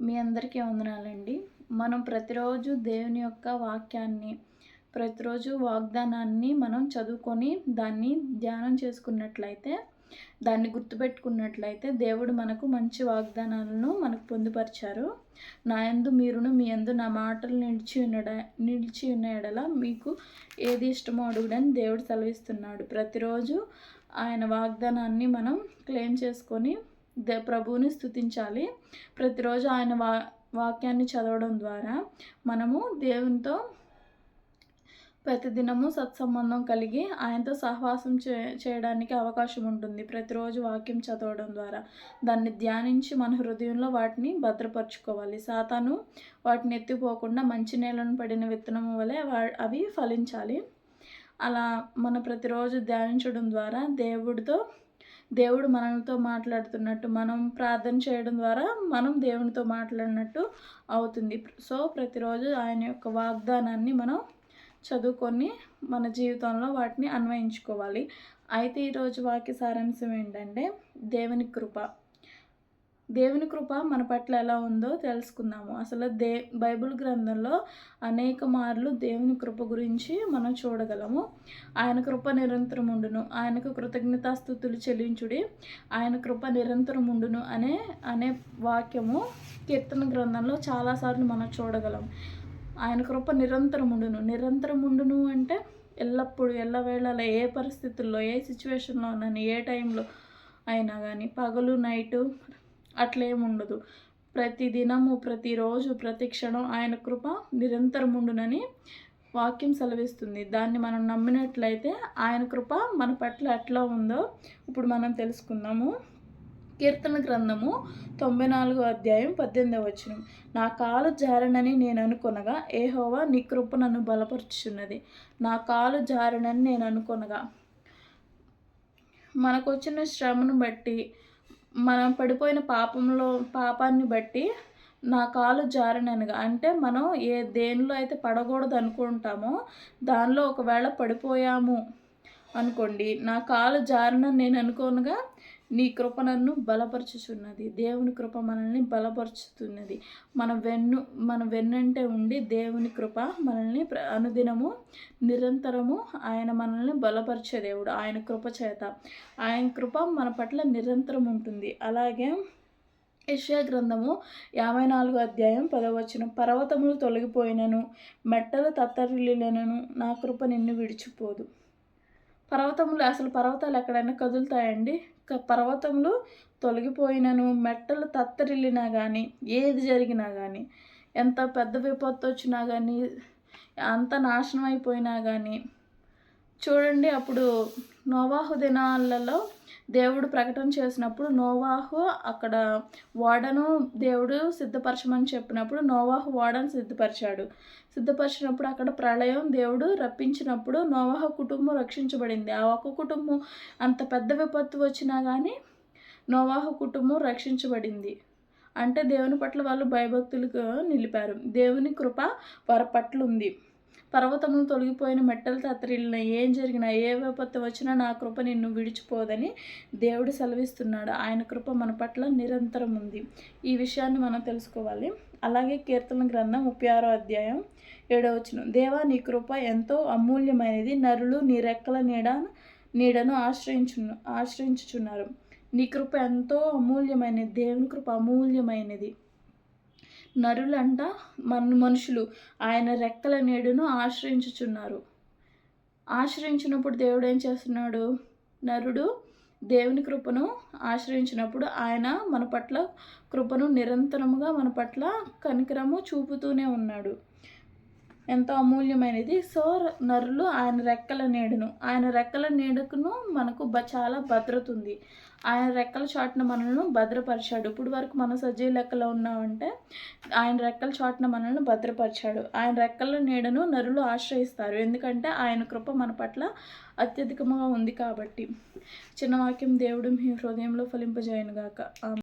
మీ అందరికీ వందనాలండి. మనం ప్రతిరోజు దేవుని యొక్క వాక్యాన్ని ప్రతిరోజు వాగ్దానాన్ని మనం చదువుకొని దాన్ని ధ్యానం చేసుకున్నట్లయితే దాన్ని గుర్తుపెట్టుకున్నట్లయితే దేవుడు మనకు మంచి వాగ్దానాలను మనకు పొందుపరిచారు. నా ఎందు మీరును మీ ఎందు నా మాటలు నిలిచి ఉన్నడ నిలిచి ఉన్న ఎడల మీకు ఏది ఇష్టమో అడుగుడని దేవుడు సెలవిస్తున్నాడు. ప్రతిరోజు ఆయన వాగ్దానాన్ని మనం క్లెయిమ్ చేసుకొని దే ప్రభువుని స్థుతించాలి ప్రతిరోజు ఆయన వా వాక్యాన్ని చదవడం ద్వారా మనము దేవునితో ప్రతిదినము సత్సంబంధం కలిగి ఆయనతో సహవాసం చే చేయడానికి అవకాశం ఉంటుంది. ప్రతిరోజు వాక్యం చదవడం ద్వారా దాన్ని ధ్యానించి మన హృదయంలో వాటిని భద్రపరచుకోవాలి. సాతాను వాటిని ఎత్తిపోకుండా మంచి నేలను పడిన విత్తనం వలె అవి ఫలించాలి. అలా మన ప్రతిరోజు ధ్యానించడం ద్వారా దేవుడితో దేవుడు మనతో మాట్లాడుతున్నట్టు మనం ప్రార్థన చేయడం ద్వారా మనం దేవునితో మాట్లాడినట్టు అవుతుంది. సో ప్రతిరోజు ఆయన యొక్క వాగ్దానాన్ని మనం చదువుకొని మన జీవితంలో వాటిని అన్వయించుకోవాలి. అయితే ఈరోజు వాక్య సారాంశం ఏంటంటే దేవుని కృప. దేవుని కృప మన పట్ల ఎలా ఉందో తెలుసుకుందాము. అసలు దే బైబిల్ గ్రంథంలో అనేక మార్లు దేవుని కృప గురించి మనం చూడగలము. ఆయన కృప నిరంతరం ఉండును. ఆయనకు కృతజ్ఞతాస్థుతులు చెల్లించుడి. ఆయన కృప నిరంతరం ఉండును అనే అనే వాక్యము కీర్తన గ్రంథంలో చాలాసార్లు మనం చూడగలం. ఆయన కృప నిరంతరం ఉండును. నిరంతరం ఉండును అంటే ఎల్లప్పుడు ఎల్లవేళలా ఏ పరిస్థితుల్లో ఏ సిచ్యువేషన్లో ఉన్నాను ఏ టైంలో అయినా కానీ పగలు నైటు అట్లేముండదు. ప్రతి దినము ప్రతిరోజు ప్రతి క్షణం ఆయన కృప నిరంతరం ఉండునని వాక్యం సెలవిస్తుంది. దాన్ని మనం నమ్మినట్లయితే ఆయన కృప మన పట్ల ఎట్లా ఉందో ఇప్పుడు మనం తెలుసుకుందాము. కీర్తన గ్రంథము తొంభై నాలుగో అధ్యాయం పద్దెనిమిదవ వచనం. నా కాలు జారనని నేను అనుకొనగా ఏహోవా నీ కృప నన్ను బలపరుచున్నది నా కాలు జారనని నేను అనుకొనగా. మనకు వచ్చిన శ్రమను బట్టి మనం పడిపోయిన పాపంలో పాపాన్ని బట్టి నా కాలు జారిననుగా. అంటే మనం ఏ దేనిలో అయితే పడకూడదు అనుకుంటామో దానిలో ఒకవేళ పడిపోయాము అనుకోండి నా కాలు జారిన నేను అనుకోనుగా నీ కృప నన్ను బలపరచుచున్నది. దేవుని కృప మనల్ని బలపరుచుతున్నది. మన వెన్ను మన వెన్నంటే ఉండి దేవుని కృప మనల్ని అనుదినము నిరంతరము ఆయన మనల్ని బలపరిచే దేవుడు ఆయన కృప చేత. ఆయన కృప మన పట్ల నిరంతరం ఉంటుంది. అలాగే యశ్యా గ్రంథము యాభై నాలుగు అధ్యాయం పదవచ్చిన పర్వతములు తొలగిపోయినను మెట్టలు తత్తరిల్లినను నా కృప నిన్ను విడిచిపోదు. పర్వతములు అసలు పర్వతాలు ఎక్కడైనా కదులుతాయండి? పర్వతములు తొలగిపోయినను మెట్టలు తత్తరిల్లినా కానీ ఏది జరిగినా కానీ ఎంత పెద్ద విపత్తు వచ్చినా కానీ అంత నాశనం అయిపోయినా కానీ చూడండి అప్పుడు నోవాహు దినాలలో దేవుడు ప్రకటన చేసినప్పుడు నోవాహు అక్కడ ఓడను దేవుడు సిద్ధపరచమని చెప్పినప్పుడు నోవాహు ఓడను సిద్ధపరిచాడు. సిద్ధపరిచినప్పుడు అక్కడ ప్రళయం దేవుడు రప్పించినప్పుడు నోవాహు కుటుంబం రక్షించబడింది. ఆ ఒక్క కుటుంబం అంత పెద్ద విపత్తు వచ్చినా కానీ నోవాహు కుటుంబం రక్షించబడింది. అంటే దేవుని పట్ల వాళ్ళు భయభక్తులకు నిలిపారు. దేవుని కృప వారి పట్ల ఉంది. పర్వతములు తొలగిపోయిన మెట్టలు తత్తరిల్లిన ఏం జరిగినా ఏ విపత్తు వచ్చినా నా కృప నిన్ను విడిచిపోదని దేవుడు సెలవిస్తున్నాడు. ఆయన కృప మన పట్ల నిరంతరం ఉంది. ఈ విషయాన్ని మనం తెలుసుకోవాలి. అలాగే కీర్తన గ్రంథం ముప్పై ఆరో అధ్యాయం ఏడవచ్చును దేవా నీ కృప ఎంతో అమూల్యమైనది. నరులు నీ రెక్కల నీడ నీడను ఆశ్రయించు ఆశ్రయించుచున్నారు. నీ కృప ఎంతో అమూల్యమైనది. దేవుని కృప అమూల్యమైనది. నరులంట మన మనుషులు. ఆయన రెక్కల నీడును ఆశ్రయించుచున్నారు. ఆశ్రయించినప్పుడు దేవుడు ఏం చేస్తున్నాడు? నరుడు దేవుని కృపను ఆశ్రయించినప్పుడు ఆయన మన పట్ల కృపను నిరంతరముగా మన పట్ల కనికరము చూపుతూనే ఉన్నాడు. ఎంతో అమూల్యమైనది. సో నరులు ఆయన రెక్కల నీడను. ఆయన రెక్కల నీడకును మనకు బ చాలా భద్రత ఉంది. ఆయన రెక్కల చాటున మనల్ని భద్రపరిచాడు. ఇప్పుడు వరకు మనం సజీవ లెక్కలో ఉన్నామంటే ఆయన రెక్కల చాటున మనల్ని భద్రపరిచాడు. ఆయన రెక్కల నీడను నరులు ఆశ్రయిస్తారు. ఎందుకంటే ఆయన కృప మన పట్ల అత్యధికంగా ఉంది కాబట్టి. చిన్న వాక్యం దేవుడు మీ హృదయంలో ఫలింపజేయను గాక